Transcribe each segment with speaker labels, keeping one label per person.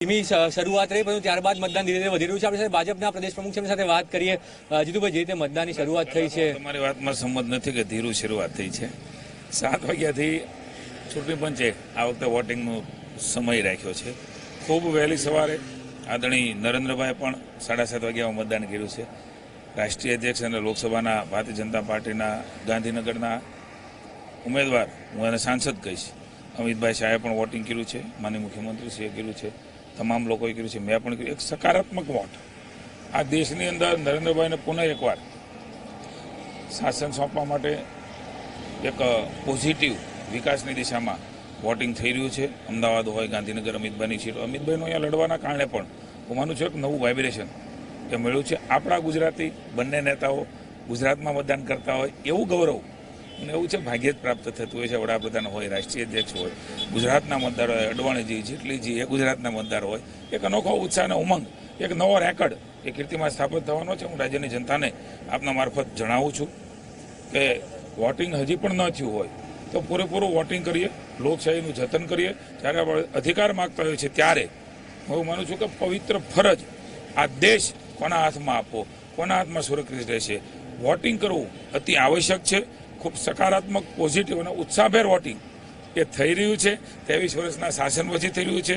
Speaker 1: ધીમી શરૂઆત રહી, પરંતુ ત્યારબાદ મતદાન ધીરે ધીરે વધી રહ્યું છે. આપણે ભાજપના પ્રદેશ પ્રમુખ છે સાથે વાત કરીએ. જીતુભાઈ, જે રીતે મતદાનની શરૂઆત થઈ છે.
Speaker 2: તમારી વાતમાં સંમત નથી કે ધીરું શરૂઆત થઈ છે. સાત વાગ્યાથી ચૂંટણી પંચે આ વખતે વોટિંગનો સમય રાખ્યો છે. ખૂબ વહેલી સવારે આદરણી નરેન્દ્રભાઈ પણ સાડા સાત વાગ્યામાં મતદાન કર્યું છે. રાષ્ટ્રીય અધ્યક્ષ અને લોકસભાના ભારતીય જનતા પાર્ટીના ગાંધીનગરના ઉમેદવાર હું એને સાંસદ કહીશ. અમિતભાઈ શાહે પણ વોટિંગ કર્યું છે. માનનીય મુખ્યમંત્રીશ્રીએ કર્યું છે. તમામ લોકોએ કર્યું છે. મેં પણ કર્યું એક સકારાત્મક વોટ. આ દેશની અંદર નરેન્દ્રભાઈને પુનઃ એકવાર શાસન સોંપવા માટે એક પોઝિટિવ વિકાસની દિશામાં વોટિંગ થઈ રહ્યું છે. અમદાવાદ હોય, ગાંધીનગર, અમિતભાઈની સીટ. અમિતભાઈનું અહીંયા લડવાના કારણે પણ હું માનું છું એક નવું વાઇબ્રેશન એ મળ્યું છે. આપણા ગુજરાતી બંને નેતાઓ ગુજરાતમાં મતદાન કરતા હોય એવું ગૌરવ અને એવું છે, ભાગ્યે જ પ્રાપ્ત થતું હોય છે, વડાપ્રધાન હોય, રાષ્ટ્રીય અધ્યક્ષ હોય, ગુજરાતના મતદાર હોય, અડવાણીજી, જેટલીજી એ ગુજરાતના મતદાર હોય, એક અનોખો ઉત્સાહ અને ઉમંગ, એક નવો રેકર્ડ એ કીર્તિમાં સ્થાપિત થવાનો છે. હું રાજ્યની જનતાને આપના મારફત જણાવું છું કે વોટિંગ હજી પણ ન થયું હોય તો પૂરેપૂરું વોટિંગ કરીએ, લોકશાહીનું જતન કરીએ. જ્યારે આપણે અધિકાર માગતા હોય છે ત્યારે હું માનું છું કે પવિત્ર ફરજ આ દેશ કોના હાથમાં આપવો, કોના હાથમાં સુરક્ષિત રહેશે. વોટિંગ કરવું અતિ આવશ્યક છે. ખૂબ સકારાત્મક પોઝિટિવ અને ઉત્સાહભેર વોટિંગ એ થઈ રહ્યું છે. ત્રેવીસ વર્ષના શાસન પછી થઈ રહ્યું છે.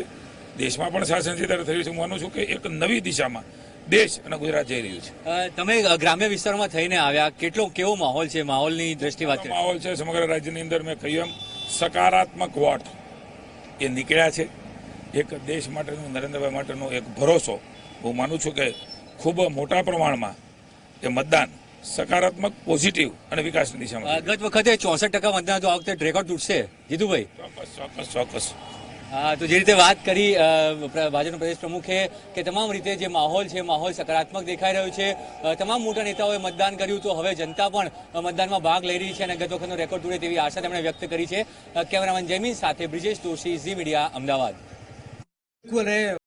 Speaker 2: દેશમાં પણ શાસન છે ત્યારે થઈ રહ્યું છે. હું માનું છું કે એક નવી દિશામાં દેશ અને ગુજરાત જઈ રહ્યું છે.
Speaker 1: તમે ગ્રામ્ય વિસ્તારમાં થઈને આવ્યા. કેટલો કેવો માહોલ છે? માહોલની દ્રષ્ટિ વાત
Speaker 2: માહોલ છે સમગ્ર રાજ્યની અંદર મેં કહ્યું એમ સકારાત્મક વોટ એ નીકળ્યા છે. એક દેશ માટેનું નરેન્દ્રભાઈ માટેનો એક ભરોસો. હું માનું છું કે ખૂબ મોટા પ્રમાણમાં એ મતદાન સકારાત્મક પોઝિટિવ અને વિકાસની દિશામાં
Speaker 1: ગત વખતે ચોસઠ ટકા મતદાન તો આ વખતે રેકોર્ડ તૂટશે જીતુભાઈ?
Speaker 2: ચોક્કસ ચોક્કસ ચોક્કસ.
Speaker 1: હા તો જે રીતે વાત કરી ભાજપના પ્રદેશ પ્રમુખે કે તમામ રીતે જે માહોલ છે માહોલ સકારાત્મક દેખાઈ રહ્યો છે તમામ મોટા નેતાઓએ મતદાન કર્યું તો હવે જનતા પણ મતદાનમાં ભાગ લઈ રહી છે અને ગત વખતનો રેકોર્ડ તૂટે તેવી આશા તેમણે વ્યક્ત કરી છે. કેમેરામેન જયમીન સાથે બ્રિજેશ દોશી ઝી મીડિયા અમદાવાદ.